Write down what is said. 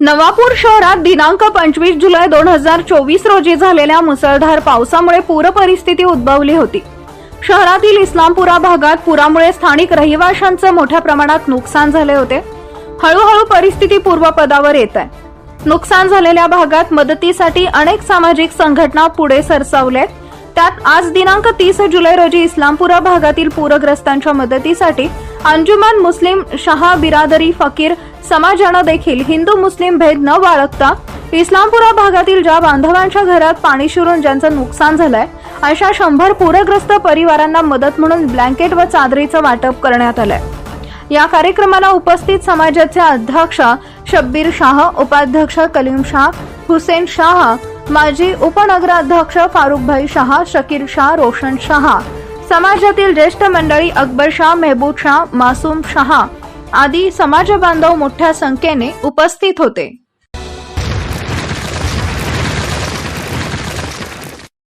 नवापूर शहरात दिनांक पंचवीस जुलै दोन हजार चोवीस रोजी झालेल्या मुसळधार पावसामुळे पूर परिस्थिती उद्भवली होती. शहरातील इस्लामपुरा भागात पुरामुळे स्थानिक रहिवाशांचं मोठ्या प्रमाणात नुकसान झाले होते. हळूहळू परिस्थिती पूर्वपदावर येत आहे. नुकसान झालेल्या भागात मदतीसाठी अनेक सामाजिक संघटना पुढे सरसावल्यात त्यात आज दिनांक तीस जुलै रोजी इस्लामपुरा भागातील पूरग्रस्तांच्या मदतीसाठी अंजुमन मुस्लिम शहा बिरादरी फकीर समाजानं देखील हिंदू मुस्लिम भेद न बाळगता इस्लामपुरा भागातील ज्या बांधवांच्या घरात पाणी शिरून ज्यांचं नुकसान झालंय अशा शंभर पूरग्रस्त परिवारांना मदत म्हणून ब्लँकेट व चादरीचं वाटप करण्यात आलंय. या कार्यक्रमाला उपस्थित समाजाचे अध्यक्ष शब्बीर शाह उपाध्यक्ष कलीम शाह हुसेन शाह माजी उपनगराध्यक्ष फारुखभाई शाह शकीर शाह रोशन शाह समाजातील ज्येष्ठ मंडळी अकबर शाह मेहबूब शाह मासूम शाह आदी समाज बांधव मोठ्या संख्येने उपस्थित होते.